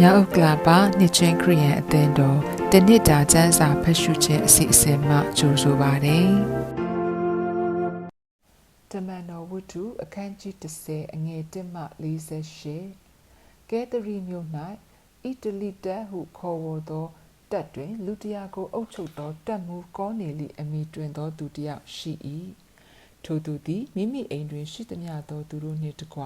မြောက်ဥက္ကလာပါနှစ်ချင်းခရီးယန်အသင်းတော်တနစ်တာကျမ်းစာဖတ်ရှုခြင်းအစီအစဉ်မှကြိုဆိုပါရစေ။တမန်တော်ဝတ္ထုအခန်းကြီး30အငယ်1မှ48ကဲသရီမြို့၌အီတလီတပ်ဟုခေါ်ဝေါ်သောတပ်တွင် လူတရာကိုအုပ်ချုပ်သောတပ်မှူးကောနေလီအမိတွင်သောသူတစ်ယောက်ရှိ၏။ထိုသူသည်မိမိအိမ်တွင်ရှိသမျှသောသူတို့နှင့်တကွ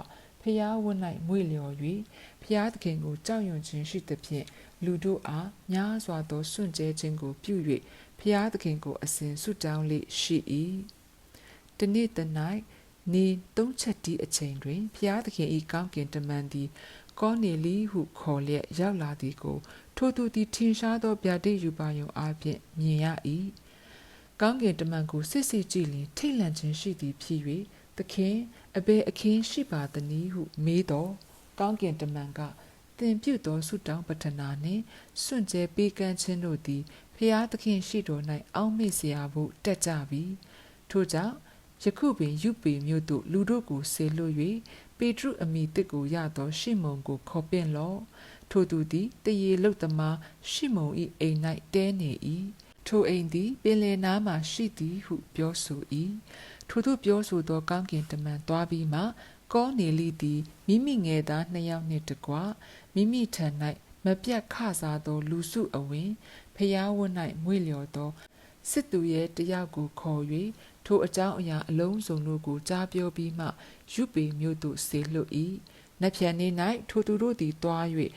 ဖျားဝတ်၌မွေလျော်၍ဖျားသခင်ကိုကြောက်ရွံ့ခြင်းရှိသဖြင့်လူတို့အားများစွာသောစွန့်ကြဲခြင်းကိုပြု၍ဖျားသခင်ကိုအစဉ်ဆုတောင်းလေရှိ၏တနေ့တ၌နေသုံးချက်တီးအချိန်တွင်ဖျားသခင်၏ကောင်းကင်တမန်သည်ကောနေလီဟုခေါ်လျက်ရောက်လာသည်ကို ထိုသူသည်ထင်ရှားသောဗျာဒိတ်ယူပါယုံအားဖြင့်မြင်ရ၏ကောင်းကင်တမန်ကိုစစ်စစ်ကြည့်လျင်ထိတ်လန့်ခြင်းရှိသည်ဖြစ်၍သခင် အဘယ်အခင်းရှိပါသနည်းဟု မေးတော့ကောင်းကင်တမန်ကသင်ပြုသောဆုတောင်းပတ္ထနာနှင့်စွန့်ကြဲပေးကမ်းခြင်းတို့သည်ဖျားသခင်ရှိတော်၌အောက်မေ့စရာဖို့တက်ကြပြီထို့ကြောင့်ယခုပင်ယူပေမြို့သို့လူတို့ကိုဆေလွတ်၍ပေတရုအမိတစ်ကိုရသောရှီမုန်ကိုခေါ်ပင့်လော့ထိုသူသည်တရေလုတ်သမားရှီမုန်၏အိမ်၌တဲနေ၏ထိုအိမ်သည်ပင်လယ်နားမှရှိသည်ဟုပြောဆို၏ ထိုသို့ပြောဆိုသောကောင်းကင်တမန်သွားပြီးမှကောနေလိသည်မိမိငယ်သားနှစ်ယောက်နှင့်တကွမိမိထံ၌မပြတ်ခစားသော လူစုအဝင်ဖျားဝတ်၌မွေလျော်သောစစ်သူရဲ့တယောက်ကိုခေါ်၍ထိုအကြောင်းအရာအလုံးစုံတို့ကိုကြားပြောပြီးမှ ယူပေမြို့သို့ဆေလွတ်၏နက်ဖြန်နေ့၌ထိုသူတို့သည်တွား၍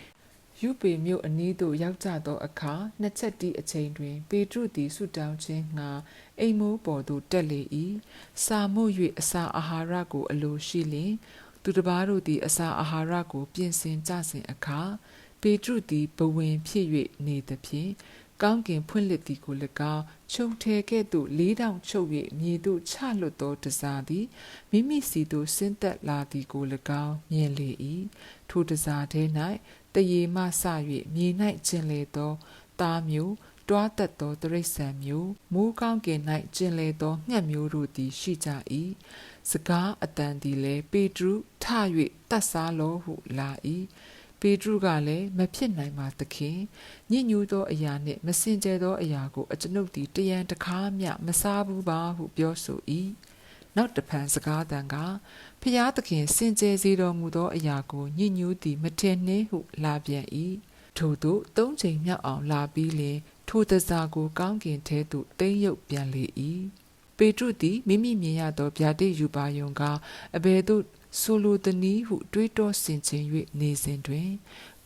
ယူပေမြို့အနီးသို့ရောက်ကြသောအခါနှစ်ချက်တီးအချိန်တွင် ပေတရုသည်ဆုတောင်းခြင်းငှာအိမ်မိုးပေါ်သို့တက်လေ၏စာမှု၍အစာအာဟာရကို အလိုရှိလျင်သူတစ်ပါးတို့သည်အစာအာဟာရကို ပြင်ဆင်ကြစဉ်အခါပေတရုသည်ဘဝင်ဖြစ်၍နေသဖြင့် ကောင်းကင်ဖွင့်လှစ်သည်ကို၎င်းခြုံထဲကဲ့သို့လေးတောင်ချုပ်၍မြေသို့ချလွတ်သောတစားသည်မိမိစီသို့ဆင်းသက်လာသည်ကို၎င်းမြင်လေ၏ထိုတစားထဲ၌တရေမှဆ၍မြေ၌ကျင်လေသောသားမျိုးတွားသက်သောတရိษံမျိုးမိုးကောင်းကင်၌ကျင်လေသောငှက်မျိုးတို့သည်ရှိကြ၏စကားအတန်သည်လည်းပေတရုထ၍တတ်စားလောဟုလာ၏ ပေတရုကလည်းမဖြစ်နိုင်ပါသခင်ညစ်ညူးသောအရာနှင့်မစင်ကြဲသောအရာကိုအကျွန်ုပ်သည်တရံတကားမျှမစားဘူးပါဟုပြောဆို၏နောက်တဖန်စကားတန်ကဖျားသခင်စင်ကြဲစေတော်မူသောအရာကိုညစ်ညူးသည်မထင်နှင့်ဟုလာပြန်၏ထို့သို့သုံးချိန်မြောက်အောင်လာပြီးလျှင်ထိုတစားကိုကောင်းကင်ထဲသို့တိမ့်ရုပ်ပြန်လေ၏ပေတရုသည်မိမိမြင်ရသောဗျာဒိတ်ယူပါယုံကအဘယ်သို့ ဆိုလိုသည်နည်းဟုတွေးတောဆင်ခြင်၍နေစဉ်တွင်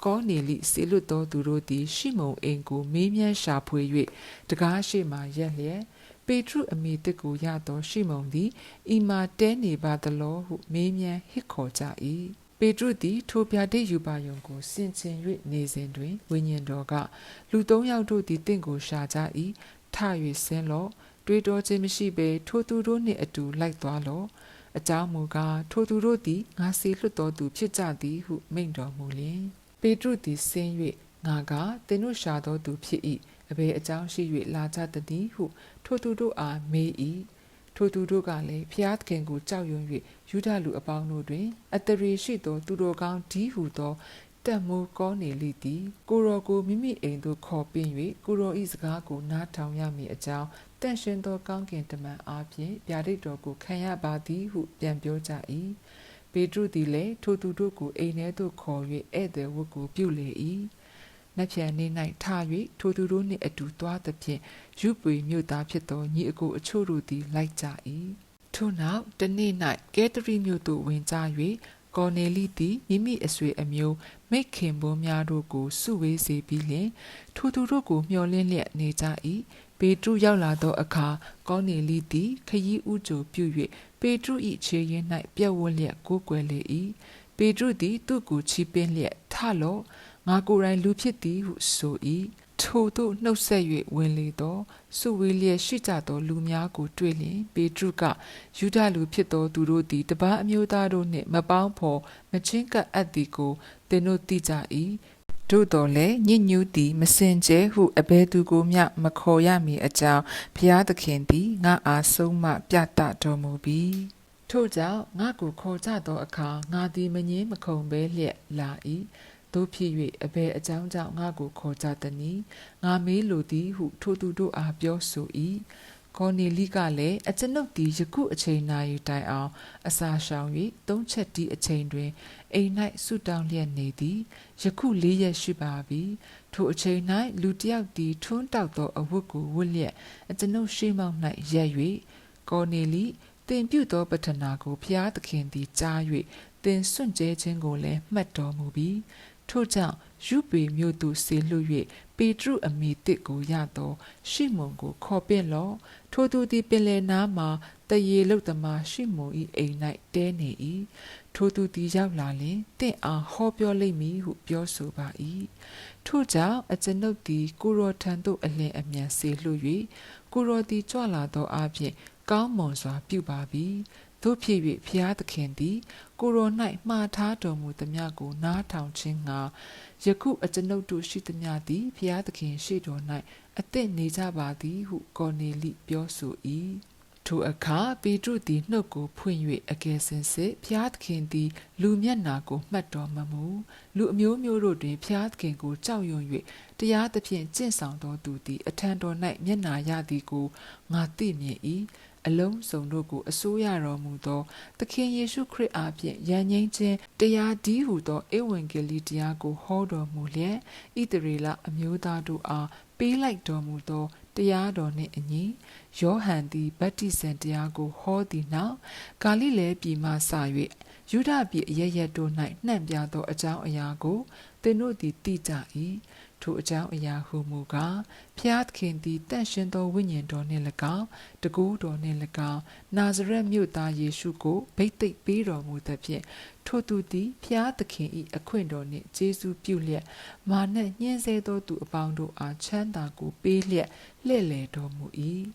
ကောနေလိစေလွတ်သောသူတို့သည် ရှိမုန်အိမ်ကိုမေးမြန်းရှာဖွေ၍တကားရှိမှရက်လျက်ပေတရုအမိတစ်ကိုရသော ရှိမုန်သည်ဤမှာတဲနေပါသလောဟုမေးမြန်းဟစ်ခေါ်ကြ၏ပေတရုသည် ထိုပြတိယူပါယုံကိုဆင်ခြင်၍နေစဉ်တွင်ဝိညာဉ်တော်ကလူသုံးယောက်တို့သည်တင့်ကိုရှာကြ၏ထ၍ဆင်းလော့တွေးတောခြင်းမရှိဘဲထိုသူတို့နှင့်အတူလိုက်သွားလော့ အကြောင်းမူကားထိုသူတို့သည်ငါစီလွတ်တော်သူဖြစ်ကြသည်ဟုမိန့်တော်မူလျင်ပေတရုသည်ဆင်း၍ငါကသင်တို့ရှာတော်သူဖြစ်၏အဘယ်အကြောင်းရှိ၍လာကြသည်ဟု ထိုသူတို့အားမေး၏ထိုသူတို့ကလည်းဖျားသခင်ကိုကြောက်ရွံ့၍ယူဒလူအပေါင်းတို့တွင် အတရေရှိသောသူတော်ကောင်းဒီဟုသောတက်မိုးကောနေလိသည်ကိုရောကိုမိမိအိမ်သို့ခေါ်ပင်၍ကိုရောဤစကားကိုနားထောင်ရမည်အကြောင်းတန့်ရှင်သောကောင်းကင်တမန်အားဖြင့်ဗျာဒိတ်တော်ကိုခံရပါသည်ဟုပြန်ပြောကြ၏ပေတရုသည်လည်းထိုသူတို့ကိုအိမ်ထဲသို့ခေါ်၍ဧည့်သည်ဝတ်ကိုပြုလေ၏နက်ဖြန်နေ့၌ထ၍ထိုသူတို့နှင့်အတူသွားသဖြင့်ယူပွေမြို့သားဖြစ်သောညီအကိုအချို့တို့သည်လိုက်ကြ၏ထို့နောက်တနေ့၌ကဲသရီမြို့သို့ဝင်ကြ၍ကော်နယ်လိသည်မိမိအဆွေအမျိုးမိခင်ဘိုးများတို့ကိုစုဝေးစေပြီးလျှင်ထိုသူတို့ကိုမျှော်လင့်လျက်နေကြ၏ ပေတရုရောက်လာသောအခါကောနေလိသည်ခရီးဥကြိုပြု၍ပေတရု၏ခြေရင်း၌ပြက်ဝတ်လျက်ကိုးကွယ်လေ၏ပေတရုသည်သူ့ကိုချီးပင်းလျက်ထလော့ငါကိုယ်တိုင်လူဖြစ်သည်ဟုဆို၏ထိုသို့နှုတ်ဆက်၍ဝင်လေသောစုဝေးလျက်ရှိကြသောလူများကိုတွေ့လျင်ပေတရုကယူဒလူဖြစ်သောသူတို့သည်တပန်းအမျိုးသားတို့နှင့်မပေါင်းဖော်မချင်းကပ်အပ်သည်ကိုသင်တို့သိကြ၏ တို့တော်လည်းညစ်ညူးသည်မစင်ကြဲဟုအဘဲသူကိုမျှမခေါ်ရမည်အကြောင်းဘုရားသခင်သည်ငါအားဆုံးမပြတတော်မူပြီထို့ကြောင့်ငါကိုခေါ်ကြသောအခါငါသည်မငင်းမခုန်ဘဲလျက်လာ၏တို့ဖြစ်၍အဘယ်အကြောင်းကြောင့်ငါကိုခေါ်ကြသနည်းငါမေးလိုသည်ဟုထိုသူတို့အားပြောဆို၏ ကော်နေလိကလည်းအကျွန်ုပ်သည်ယခုအချိန်နာရီတိုင်အောင် အစာရှောင်၍သုံးချက်တီးအချိန်တွင်အိမ်၌ဆုတောင်းလျက်နေသည်ယခုလေးရက်ရှိပါပြီထိုအချိန်၌လူတစ်ယောက်သည်ထွန်းတောက်သောအဝတ်ကိုဝတ်လျက်အကျွန်ုပ်ရှိမောက်၌ရက်၍ကော်နေလိတင်ပြုသောပထနာကိုဖျားသခင်သည်ကြား၍တင်စွန့်ကြဲခြင်းကိုလည်းမှတ်တော်မူပြီးထို့ကြောင့်ယူပေမြို့သို့ဆေလွှတ်၍ ပေတရုအမိတစ်ကိုရသော ရှီမုန်ကိုခေါ်ပင့်လော့ထိုသူသည်ပင်လယ်နားမှတရေလုတ်သမားရှီမုန်၏အိမ်၌တဲနေ၏ထိုသူသည်ရောက်လာလျင်တင့်အားဟောပြောလိမ့်မည်ဟုပြောဆိုပါ၏ထို့ကြောင့်အကျွန်ုပ်သည်ကိုရောထံသို့အလင်းအမြန်ဆေလွှတ်၍ကိုရောသည်ကြွလာသောအပြင်ကောင်းမွန်စွာပြုပါပြီ တို့ဖြစ်၍ဖျားသခင်သည် ကိုရော၌မှားထားတော်မူသမျှကို နားထောင်ခြင်းငှာယခုအကျွန်ုပ်တို့ရှိသမျှသည်ဖျားသခင်ရှိတော်၌အသင့်နေကြပါသည်ဟုကော်နေလိပြောဆို၏ထိုအခါပေတရုသည်နှုတ်ကိုဖွင့်၍အကယ်စင်စစ်ဖျားသခင်သည် လူမျက်နာကိုမှတ်တော်မမူလူအမျိုးမျိုးတို့တွင်ဖျားသခင်ကိုကြောက်ရွံ့၍တရားသဖြင့်ကျင့်ဆောင်တော်သူသည် အထံတော်၌မျက်နာရသည်ကိုငါသိမြင်၏ အလုံးစုံတို့ကိုအစိုးရတော်မူသောသခင်ယေရှုခရစ်အားဖြင့်ယဉ်ငိမ့်ခြင်းတရားဒီဟုသောဧဝံဂေလိတရားကိုဟောတော်မူလျက်ဣသရေလအမျိုးသားတို့အားပေးလိုက်တော်မူသောတရားတော်နှင့်အညီယောဟန်သည်ဗတ္တိဇံတရားကိုဟောသည်နောက်ဂါလိလဲပြည်မှစ၍ယူဒပြည်အရရက်တို့၌နှံ့ပြသောအကြောင်းအရာကိုသင်တို့သည်သိကြ၏ ထိုအကြောင်းအရာဟုမူကားဖျားသခင်သည်တန့်ရှင်သောဝိညာဉ်တော်နှင့်၎င်းတကူးတော်နှင့်၎င်းနာဇရက်မြို့သားယေရှုကိုဗိတ်သိက်ပေးတော်မူသဖြင့်ထိုသူသည်ဖျားသခင်၏အခွင့်တော်နှင့်ကျေးဇူးပြုလျက်မာနညှင်းဆဲသောသူအပေါင်းတို့အားချမ်းသာကိုပေးလျက်လှည့်လည်တော်မူ၏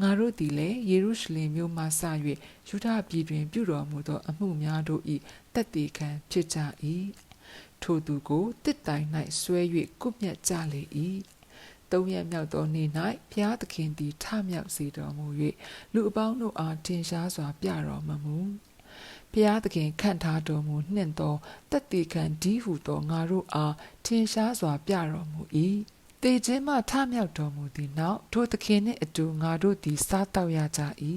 ငါတို့သည်လည်းယေရုရှလင်မြို့မှစ၍ယူဒပြည်တွင် ပြုတော်မူသောအမှုများတို့၏တည်တည်ခံဖြစ်ကြ၏ ထိုသူကိုတစ်တိုင်၌ဆွဲ၍ကုမြတ်ကြလေ၏သုံးရက်မြောက်သောနေ့၌ဘုရားသခင်သည်ထမြောက်စေတော်မူ၍လူအပေါင်းတို့အားထင်ရှားစွာပြတော်မမူဘုရားသခင်ခန့်ထားတော်မူနှင့်သောတတ်တည်ခံဒီဟုသောငါတို့အားထင်ရှားစွာပြတော်မူ၏တေခြင်းမှထမြောက်တော်မူသည့်နောက်ထိုသခင်နှင့်အတူငါတို့သည်စားတော့ရကြ၏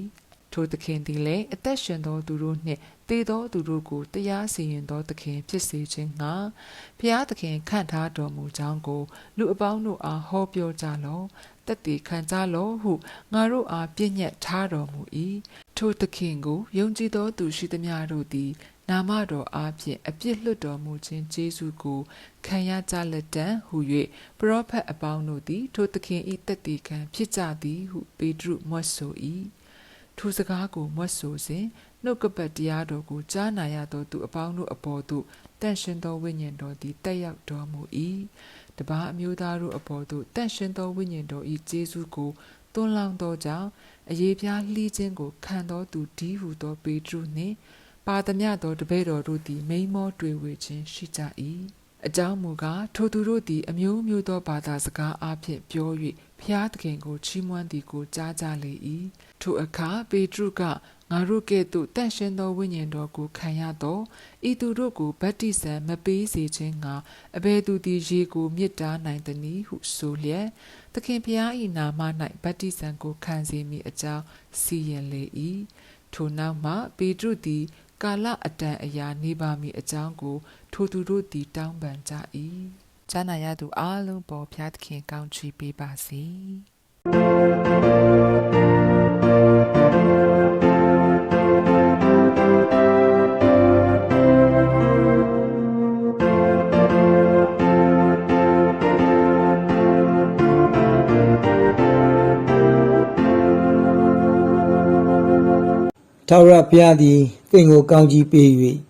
ထိုသခင်သည်လည်းအသက်ရှင်သောသူတို့နှင့်တည်သောသူတို့ကိုတရားစီရင်သောသခင်ဖြစ်စေခြင်းငှာဘုရားသခင်ခန့်ထားတော်မူကြောင်းကို လူအပေါင်းတို့အားဟောပြောကြလော့တက်တည်ခံကြလော့ဟုငါတို့အားပြည့်ညတ်ထားတော်မူ၏ထိုသခင်ကိုယုံကြည်သောသူရှိသမျှတို့သည် နာမတော်အားဖြင့်အပြစ်လွတ်တော်မူခြင်းကျေးဇူးကိုခံရကြလက်တံဟု၍ပရောဖက်အပေါင်းတို့သည် ထိုသခင်၏တက်တည်ခံဖြစ်ကြသည်ဟုပေတရုမွတ်ဆို၏ ထိုစကားကိုမွတ်ဆိုစဉ်နှုတ်ကပတ်တရားတော်ကိုကြားနာရသောသူအပေါင်းတို့အပေါ်သို့တန့်ရှင်းသောဝိညာဉ်တော်သည်တက်ရောက်တော်မူ၏တပားအမျိုးသားတို့အပေါ်သို့တန့်ရှင်းသောဝိညာဉ်တော်၏ကျေးဇူးကိုသွန်လောင်းသောကြောင့်အရေးပြားလှီးခြင်းကိုခံသောသူဒီဟုသောပေတရုနှင့်ပါသမျှသောတပည့်တော်တို့သည်မိန်မောတွေ့ဝေခြင်းရှိကြ၏ အကြောင်းမူကားထိုသူတို့သည် အမျိုးမျိုးသောဘာသာစကားအဖြစ်ပြော၍ဖျားသခင်ကိုချီးမွမ်းသည်ကိုကြားကြလေ၏ထိုအခါပေတရုကငါတို့ကဲ့သို့တန့်ရှင်းသောဝိညာဉ်တော်ကိုခံရသောဤသူတို့ကိုဗတ္တိဇံမပေးစေခြင်းကအဘယ်သူသည်ရေကိုမြစ်တားနိုင်သနည်းဟုဆိုလျက်သခင်ဖျား၏နာမ၌ဗတ္တိဇံကိုခံစေမိအကြောင်းစီရင်လေ၏ထိုနောက်မှပေတရုသည် ကာလအတန်အရာနေပါမည်အကြောင်းကို ထိုသူတို့သည်တောင်းပန်ကြ၏။ဈာနာရသူအလုံးပေါ်ဖျားသခင်ကောင်းချီးပေးပါစေ။ထာဝရဘုရားသည်သင်ကိုကောင်းကြီးပေး၍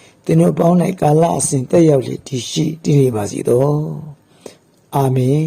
သင်တို့ပေါင်း၌ကာလအစဉ်တက်ရောက်လေတည်ရှိတည်နေပါစေသောအာမင်